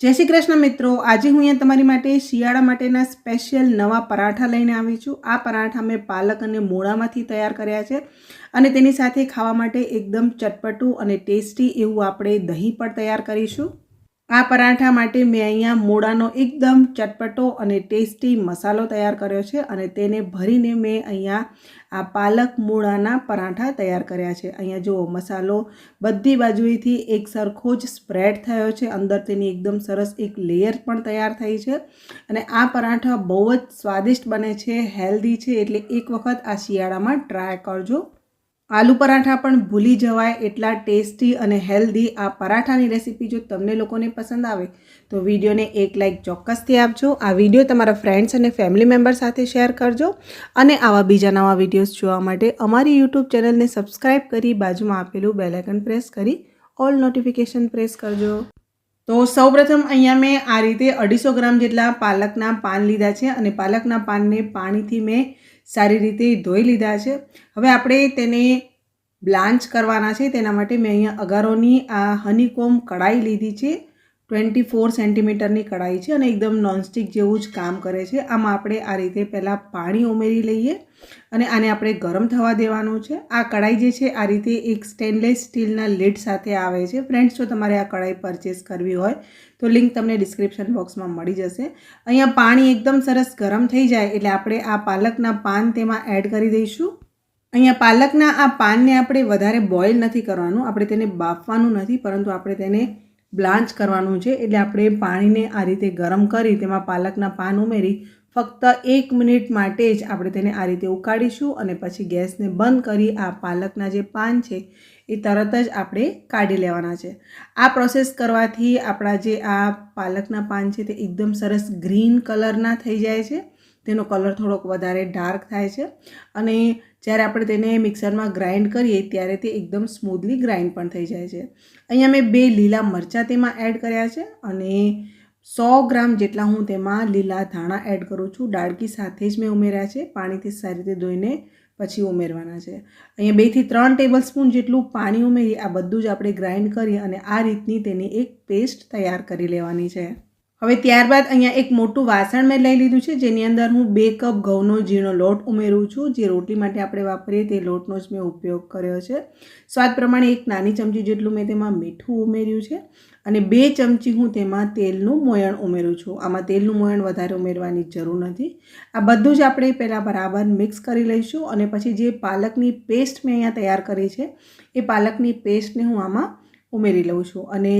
જય શ્રી કૃષ્ણ મિત્રો. આજે હું અહીંયા તમારી માટે શિયાળા માટેના સ્પેશિયલ નવા પરાઠા લઈને આવી છું. આ પરાઠા મેં પાલક અને મૂળામાંથી તૈયાર કર્યા છે અને તેની સાથે ખાવા માટે એકદમ ચટપટું અને ટેસ્ટી એવું આપણે દહીં પણ તૈયાર કરીશું. આ પરાઠા માટે મેં અહીંયા મૂળાનો એકદમ ચટપટો અને ટેસ્ટી મસાલો તૈયાર કર્યો છે અને તેને ભરીને મેં અહીંયા આ પાલક મૂળાના પરાઠા તૈયાર કર્યા છે. અહીંયા જુઓ, મસાલો બધી બાજુએથી એક સરખો જ સ્પ્રેડ થયો છે. અંદર તેની એકદમ સરસ એક લેયર પણ તૈયાર થઈ છે અને આ પરાઠા બહુ જ સ્વાદિષ્ટ બને છે, હેલ્ધી છે એટલે એક વખત આ શિયાળામાં ટ્રાય કરજો. આલુ પરાઠા પણ ભૂલી જવાય એટલા ટેસ્ટી અને હેલ્ધી આ પરાઠાની રેસીપી જો તમને લોકોને પસંદ આવે, તો વિડીયોને એક લાઇક ચોક્કસથી આપજો. આ વીડિયો તમારા ફ્રેન્ડ્સ અને ફેમિલી મેમ્બર સાથે શેર કરજો અને આવા બીજા નવા વિડીયોઝ જોવા માટે અમારી યુટ્યુબ ચેનલને સબસ્ક્રાઈબ કરી બાજુમાં આપેલું બેલાઇકન પ્રેસ કરી ઓલ નોટિફિકેશન પ્રેસ કરજો. તો સૌપ્રથમ અહીંયા મેં આ રીતે અઢીસો ગ્રામ જેટલા પાલકના પાન લીધા છે અને પાલકના પાનને પાણીથી મેં સારી રીતે ધોઈ લીધા છે. હવે આપણે તેને બ્લાન્ચ કરવાના છે. તેના માટે મેં અહીંયા અગારોની આ હનીકોમ કઢાઈ લીધી છે. ટ્વેન્ટી ફોર સેન્ટીમીટરની કઢાઈ છે અને એકદમ નોનસ્ટિક જેવું જ કામ કરે છે. આમાં આપણે આ રીતે પહેલાં પાણી ઉમેરી લઈએ અને આને આપણે ગરમ થવા દેવાનું છે. આ કઢાઈ જે છે, આ રીતે એક સ્ટેનલેસ સ્ટીલના લીડ સાથે આવે છે. ફ્રેન્ડ્સ, જો તમારે આ કઢાઈ પરચેસ કરવી હોય, તો લિંક તમને ડિસ્ક્રિપ્શન બોક્સમાં મળી જશે. અહીંયા પાણી એકદમ સરસ ગરમ થઈ જાય એટલે આપણે આ પાલકના પાન તેમાં એડ કરી દઈશું. અહીંયા પાલકના આ પાનને આપણે વધારે બોઇલ નથી કરવાનું, આપણે તેને બાફવાનું નથી, પરંતુ આપણે તેને બ્લાન્ચ કરવાનું છે એટલે આપણે પાણીને આ રીતે ગરમ કરી તેમાં પાલકના પાન ઉમેરી ફક્ત એક મિનિટ માટે જ આપણે તેને આ રીતે ઉકાળીશું અને પછી ગેસને બંધ કરી આ પાલકના જે પાન છે એ તરત જ આપણે કાઢી લેવાના છે. આ પ્રોસેસ કરવાથી આપણા જે આ પાલકના પાન છે તે એકદમ સરસ ગ્રીન કલરના થઈ જાય છે. તેનો કલર થોડોક વધારે ડાર્ક થાય છે. અને જ્યારે આપણે તેને મિક્સરમાં ગ્રાઇન્ડ કરીએ ત્યારે તે એકદમ સ્મૂથલી ગ્રાઇન્ડ પણ થઈ જાય છે. અહીંયા મેં બે લીલા મરચાં તેમાં એડ કર્યા છે અને સો ગ્રામ જેટલા હું તેમાં લીલા ધાણા એડ કરું છું. ડાળકી સાથે જ મેં ઉમેર્યા છે. પાણીથી સારી રીતે ધોઈને પછી ઉમેરવાના છે. અહીંયા બેથી ત્રણ ટેબલ સ્પૂન જેટલું પાણી ઉમેરી આ બધું જ આપણે ગ્રાઇન્ડ કરી અને આ રીતની તેની એક પેસ્ટ તૈયાર કરી લેવાની છે. હવે ત્યારબાદ અહીંયા એક મોટું વાસણ મેં લઈ લીધું છે, જેની અંદર હું બે કપ ઘઉંનો ઝીણો લોટ ઉમેરું છું. જે રોટલી માટે આપણે વાપરીએ તે લોટનો જ મેં ઉપયોગ કર્યો છે. સ્વાદ પ્રમાણે એક નાની ચમચી જેટલું મેં તેમાં મીઠું ઉમેર્યું છે અને બે ચમચી હું તેમાં તેલનું મોયણ ઉમેરું છું. આમાં તેલનું મોયણ વધારે ઉમેરવાની જરૂર નથી. આ બધું જ આપણે પહેલાં બરાબર મિક્સ કરી લઈશું અને પછી જે પાલકની પેસ્ટ મેં અહીંયા તૈયાર કરી છે, એ પાલકની પેસ્ટને હું આમાં ઉમેરી લઉં છું. અને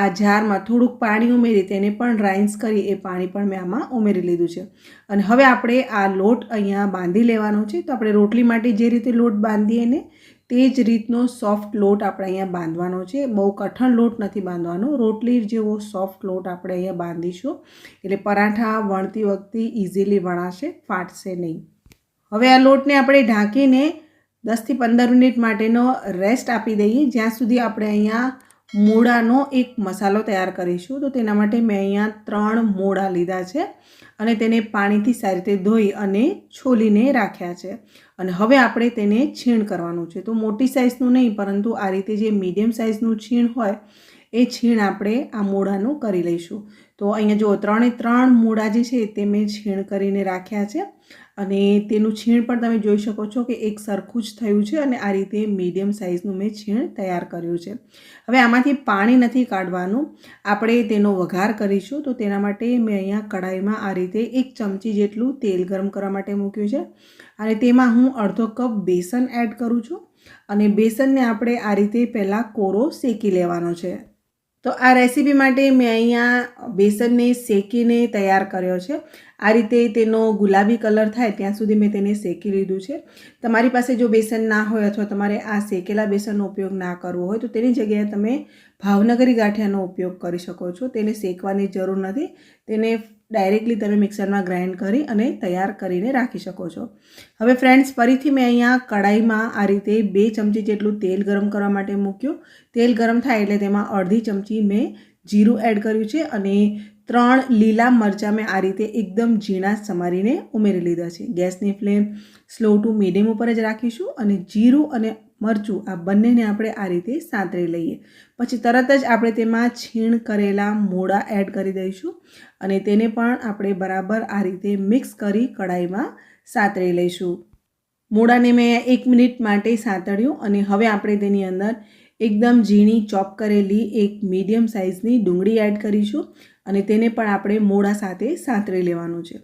આ જારમાં થોડુંક પાણી ઉમેરી તેને પણ રાઇન્સ કરી એ પાણી પણ મેં આમાં ઉમેરી લીધું છે. અને હવે આપણે આ લોટ અહીંયા બાંધી લેવાનો છે. તો આપણે રોટલી માટે જે રીતે લોટ બાંધીએ ને તે જ રીતનો સોફ્ટ લોટ આપણે અહીંયા બાંધવાનો છે. બહુ કઠણ લોટ નથી બાંધવાનો. રોટલી જેવો સોફ્ટ લોટ આપણે અહીંયા બાંધીશું. એટલે પરાઠા વણતી વખતે ઇઝીલી વણાશે, ફાટશે નહીં. હવે આ લોટને આપણે ઢાંકીને દસથી પંદર મિનિટ માટેનો રેસ્ટ આપી દઈએ. જ્યાં સુધી આપણે અહીંયા મૂળાનો એક મસાલો તૈયાર કરીશું. તો તેના માટે મેં અહીંયા ત્રણ મૂળા લીધા છે અને તેને પાણીથી સારી રીતે ધોઈ અને છોલીને રાખ્યા છે. અને હવે આપણે તેને છીણ કરવાનું છે. તો મોટી સાઇઝનું નહીં, પરંતુ આ રીતે જે મીડિયમ સાઇઝનું છીણ હોય, એ છીણ આપણે આ મૂળાનું કરી લઈશું. તો અહીંયા જુઓ ત્રણે ત્રણ મૂળા જે છે તે મેં છીણ કરીને રાખ્યા છે. અને તેનું છીણ પણ તમે જોઈ શકો છો કે એક સરખું જ થયું છે અને આ રીતે મીડિયમ સાઇઝનું મેં છીણ તૈયાર કર્યું છે. હવે આમાંથી પાણી નથી કાઢવાનું. આપણે તેનો વઘાર કરીશું. તો તેના માટે મેં અહીંયા કઢાઈમાં આ રીતે એક ચમચી જેટલું તેલ ગરમ કરવા માટે મૂક્યું છે. અને તેમાં હું અડધો કપ બેસન એડ કરું છું. અને બેસનને આપણે આ રીતે પહેલાં કોરો શેકી લેવાનો છે. તો આ રેસીપી માટે મેં અહીંયા બેસનને શેકીને તૈયાર કર્યો છે. આ રીતે તેનો ગુલાબી કલર થાય ત્યાં સુધી મેં તેને શેકી લીધું છે. તમારી પાસે જો બેસન ના હોય અથવા તમારે આ શેકેલા બેસનનો ઉપયોગ ના કરવો હોય તો તેની જગ્યાએ તમે ભાવનગરી ગાંઠિયાનો ઉપયોગ કરી શકો છો. તેને શેકવાની જરૂર નથી. તેને ડાયરેક્ટલી તમે મિક્સરમાં ગ્રાઇન્ડ કરી અને તૈયાર કરીને રાખી શકો છો. હવે ફ્રેન્ડ્સ, ફરીથી મેં અહીંયા કઢાઈમાં આ રીતે બે ચમચી જેટલું તેલ ગરમ કરવા માટે મૂક્યું. તેલ ગરમ થાય એટલે તેમાં અડધી ચમચી મેં જીરું એડ કર્યું છે અને ત્રણ લીલા મરચાં મેં આ રીતે એકદમ ઝીણા સમારીને ઉમેરી લીધા છે. ગેસની ફ્લેમ સ્લો ટુ મીડિયમ ઉપર જ રાખીશું અને જીરું અને મરચું, આ બંનેને આપણે આ રીતે સાંતરી લઈએ. પછી તરત જ આપણે તેમાં છીણ કરેલા મોડા એડ કરી દઈશું અને તેને પણ આપણે બરાબર આ રીતે મિક્સ કરી કઢાઈમાં સાંતરી લઈશું. મૂળાને મેં એક મિનિટ માટે સાંતળ્યું અને હવે આપણે તેની અંદર એકદમ ઝીણી ચોપ કરેલી એક મીડિયમ સાઇઝની ડુંગળી એડ કરીશું અને તેને પણ આપણે મોડા સાથે સાંતળી લેવાનું છે.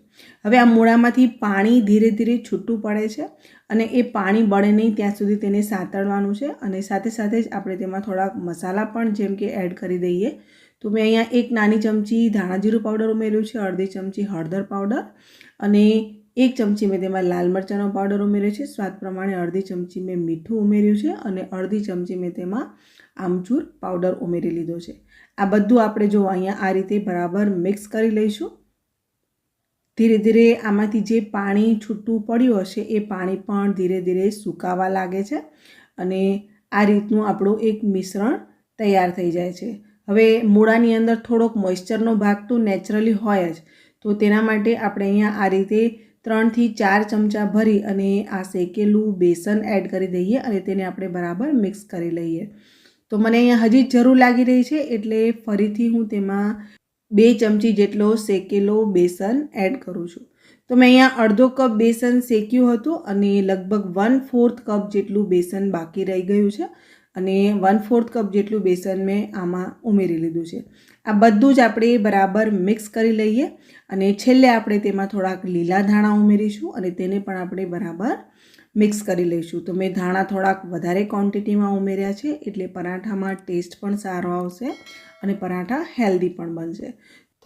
હવે આ મોડામાંથી પાણી ધીરે ધીરે છૂટું પડે છે અને એ પાણી બળે નહીં ત્યાં સુધી તેને સાંતળવાનું છે. અને સાથે સાથે જ આપણે તેમાં થોડાક મસાલા પણ જેમ કે એડ કરી દઈએ. તો મેં અહીંયા એક નાની ચમચી ધાણાજીરું પાવડર ઉમેર્યું છે, અડધી ચમચી હળદર પાવડર અને એક ચમચી મેં તેમાં લાલ મરચાંનો પાવડર ઉમેર્યો છે. સ્વાદ પ્રમાણે અડધી ચમચી મેં મીઠું ઉમેર્યું છે અને અડધી ચમચી મેં તેમાં આમચૂર પાવડર ઉમેરી લીધો છે. આ બધું આપણે જો અહીંયા આ રીતે બરાબર મિક્સ કરી લઈશું. ધીરે ધીરે આમાંથી જે પાણી છૂટું પડ્યું હશે, એ પાણી પણ ધીરે ધીરે સુકાવા લાગે છે અને આ રીતનું આપણું એક મિશ્રણ તૈયાર થઈ જાય છે. હવે મૂળાની અંદર થોડોક મોઇશ્ચરનો ભાગ તો નેચરલી હોય જ. તો તેના માટે આપણે અહીંયા આ રીતે ત્રણથી ચાર ચમચા ભરી અને આ શેકેલું બેસન એડ કરી દઈએ અને તેને આપણે બરાબર મિક્સ કરી લઈએ. તો મને અહીંયા હજી જરૂર લાગી રહી છે એટલે ફરીથી હું તેમાં બે ચમચી જેટલો શેકેલો બેસન એડ કરું છું. તો મેં અહીંયા અડધો કપ બેસન શેક્યું હતું અને લગભગ વન ફોર્થ કપ જેટલું બેસન બાકી રહી ગયું છે અને વન ફોર્થ કપ જેટલું બેસન મેં આમાં ઉમેરી લીધું છે. આ બધું જ આપણે બરાબર મિક્સ કરી લઈએ અને છેલ્લે આપણે તેમાં થોડાક લીલા ધાણા ઉમેરીશું અને તેને પણ આપણે બરાબર મિક્સ કરી લઈશું. તો મેં ધાણા થોડાક વધારે ક્વોન્ટિટીમાં ઉમેર્યા છે, એટલે પરાઠામાં ટેસ્ટ પણ સારો આવશે અને પરાઠા હેલ્ધી પણ બનશે.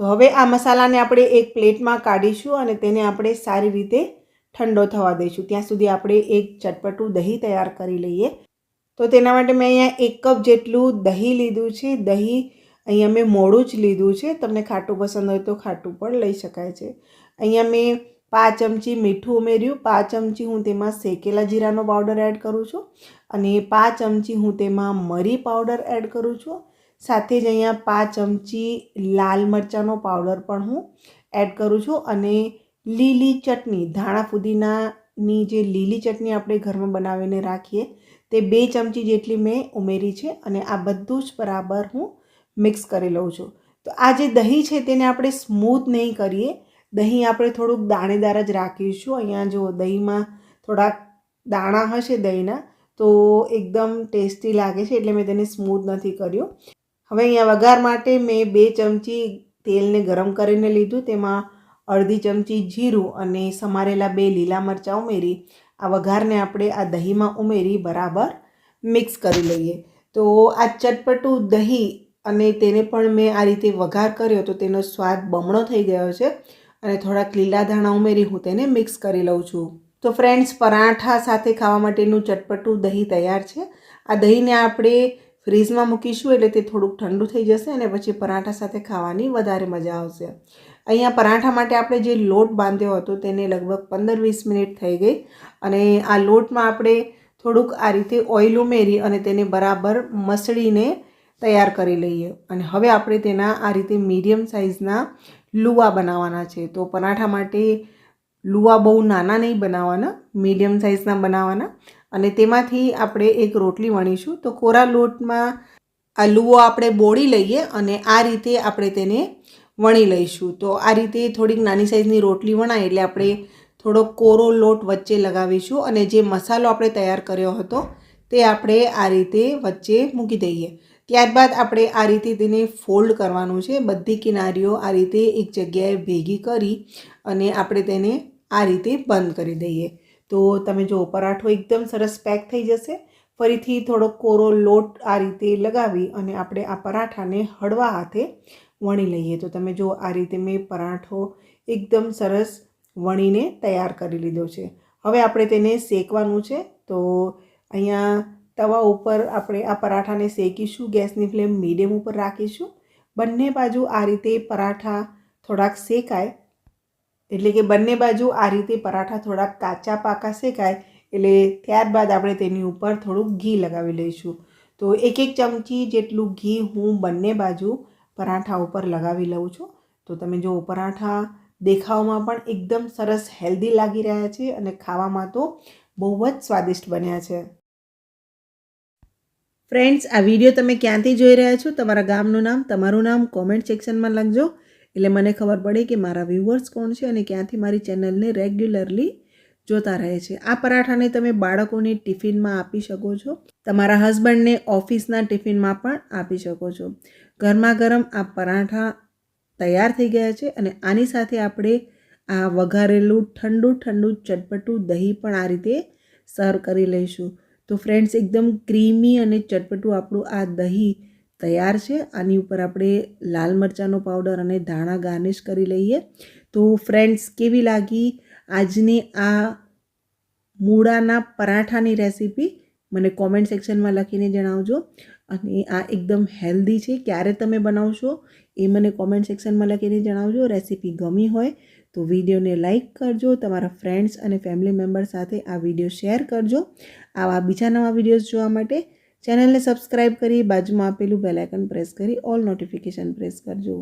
તો હવે આ મસાલાને આપણે એક પ્લેટમાં કાઢીશું અને તેને આપણે સારી રીતે ઠંડો થવા દઈશું. ત્યાં સુધી આપણે એક ચટપટું દહીં તૈયાર કરી લઈએ. તો તેના માટે મેં અહીંયા એક કપ જેટલું દહીં લીધું છે. દહીં અહીંયા મેં મોડું જ લીધું છે. તમને ખાટું પસંદ હોય તો ખાટું પણ લઈ શકાય છે. અહીંયા મેં પાંચ ચમચી મીઠું ઉમેર્યું. પાંચ ચમચી હું તેમાં શેકેલા જીરાનો પાવડર એડ કરું છું અને પાંચ ચમચી હું તેમાં મરી પાવડર એડ કરું છું. સાથે જ અહીંયા પાંચ ચમચી લાલ મરચાંનો પાવડર પણ હું એડ કરું છું અને લીલી ચટણી, ધાણા ફુદીનાની જે લીલી ચટણી આપણે ઘરમાં બનાવીને રાખીએ, તે બે ચમચી જેટલી મેં ઉમેરી છે અને આ બધું જ બરાબર હું મિક્સ કરી લઉં છું. તો આ જે દહીં છે તેને આપણે સ્મૂથ નહીં કરીએ. દહીં આપણે થોડુંક દાણેદાર જ રાખીશું. અહીંયા જો દહીંમાં થોડાક દાણા હશે દહીંના, તો એકદમ ટેસ્ટી લાગે છે એટલે મેં તેને સ્મૂથ નથી કર્યું. હવે અહીંયા વઘાર માટે મેં બે ચમચી તેલને ગરમ કરીને લીધું. તેમાં અડધી ચમચી જીરું અને સમારેલા બે લીલા મરચાં ઉમેરી. આ વઘારને આપણે આ દહીંમાં ઉમેરી બરાબર મિક્સ કરી લઈએ. તો આ ચટપટું દહીં અને તેને પણ મેં આ રીતે વઘાર કર્યો તો તેનો સ્વાદ બમણો થઈ ગયો છે. અને થોડાક લીલા ધાણા ઉમેરી હું તેને મિક્સ કરી લઉં છું. તો ફ્રેન્ડ્સ પરાઠા સાથે ખાવા માટેનું ચટપટું દહીં તૈયાર છે. આ દહીંને આપણે ફ્રીઝમાં મૂકીશું એટલે તે થોડુંક ઠંડુ થઈ જશે અને પછી પરાઠા સાથે ખાવાની વધારે મજા આવશે. અહીંયા પરાઠા માટે આપણે જે લોટ બાંધ્યો હતો તેને લગભગ પંદર વીસ મિનિટ થઈ ગઈ અને આ લોટમાં આપણે થોડુંક આ રીતે ઓઇલ ઉમેરી અને તેને બરાબર મસળીને તૈયાર કરી લઈએ. અને હવે આપણે તેના આ રીતે મીડિયમ સાઇઝના લુવા બનાવવાના છે. તો પરાઠા માટે લુવા બહુ નાના નહીં બનાવવાના, મીડિયમ સાઇઝના બનાવવાના. અને તેમાંથી આપણે એક રોટલી વણીશું. તો કોરા લોટમાં આ લુવો આપણે બોળી લઈએ અને આ રીતે આપણે તેને વણી લઈશું. તો આ રીતે થોડીક નાની સાઇઝની રોટલી વણાય એટલે આપણે થોડો કોરો લોટ વચ્ચે લગાવીશું અને જે મસાલો આપણે તૈયાર કર્યો હતો તે આપણે આ રીતે વચ્ચે મૂકી દઈએ. ત્યારબાદ આપણે આ રીતે તેને ફોલ્ડ કરવાનું છે. બધી કિનારીઓ આ રીતે એક જગ્યાએ ભેગી કરી અને આપણે તેને આ રીતે બંધ કરી દઈએ. તો તમે જો પરાઠો એકદમ સરસ પેક થઈ જશે. ફરીથી થોડો કોરો લોટ આ રીતે લગાવી અને આપણે આ પરાઠાને હળવા હાથે વણી લઈએ. તો તમે જો આ રીતે મેં પરાઠો એકદમ સરસ વણીને તૈયાર કરી લીધો છે. હવે આપણે તેને શેકવાનું છે. તો અહીંયા તવા ઉપર આપણે આ પરાઠાને શેકીશું, ગેસની ફ્લેમ મીડિયમ ઉપર રાખીશું. બંને બાજુ આ રીતે પરાઠા થોડાક શેકાય. એટલે કે બંને બાજુ આ રીતે પરાઠા થોડાક કાચા પાકા શેકાય, એટલે ત્યારબાદ આપણે તેની ઉપર થોડુંક ઘી લગાવી લઈશું. તો એક એક ચમચી જેટલું ઘી હું બંને બાજુ પરાઠા ઉપર લગાવી લઉં છું. તો તમે જો પરાઠા દેખાવમાં પણ એકદમ સરસ હેલ્ધી લાગી રહ્યા છે અને ખાવામાં તો બહુ જ સ્વાદિષ્ટ બન્યા છે. ફ્રેન્ડ્સ આ વીડિયો તમે ક્યાંથી જોઈ રહ્યા છો? તમારા ગામનું નામ, તમારું નામ કોમેન્ટ સેક્શનમાં લખજો. એટલે મને ખબર પડે કે મારા વ્યૂવર્સ કોણ છે અને ક્યાંથી મારી ચેનલને રેગ્યુલરલી જોતા રહે છે. આ પરાઠાને તમે બાળકોને ટિફિનમાં આપી શકો છો. તમારા હસબન્ડને ઓફિસના ટિફિનમાં પણ આપી શકો છો. ગરમા ગરમ આ પરાઠા તૈયાર થઈ ગયા છે અને આની સાથે આપણે આ વઘારેલું ઠંડુ ઠંડુ ચટપટું દહીં પણ આ રીતે સર્વ કરી લઈશું. તો ફ્રેન્ડ્સ એકદમ ક્રીમી અને ચટપટું આપણું આ દહીં તૈયાર છે. આની ઉપર આપણે લાલ મરચાંનો પાવડર અને ધાણા ગાર્નિશ કરી લઈએ. તો ફ્રેન્ડ્સ કેવી લાગી આજની આ મૂળાના પરાઠાની રેસીપી મને કોમેન્ટ સેક્શનમાં લખીને જણાવજો. અને આ એકદમ હેલ્ધી છે. ક્યારે તમે બનાવશો એ મને કોમેન્ટ સેક્શનમાં લખીને જણાવજો. રેસીપી ગમી હોય તો વિડીયોને લાઇક કરજો, તમારા ફ્રેન્ડ્સ અને ફેમિલી મેમ્બર સાથે આ વીડિયો શેર કરજો. આવા બીજા નવા વિડીયોઝ જોવા માટે ચેનલને સબસ્ક્રાઇબ કરી બાજુમાં આપેલું બેલાઇકન પ્રેસ કરી ઓલ નોટિફિકેશન પ્રેસ કરજો.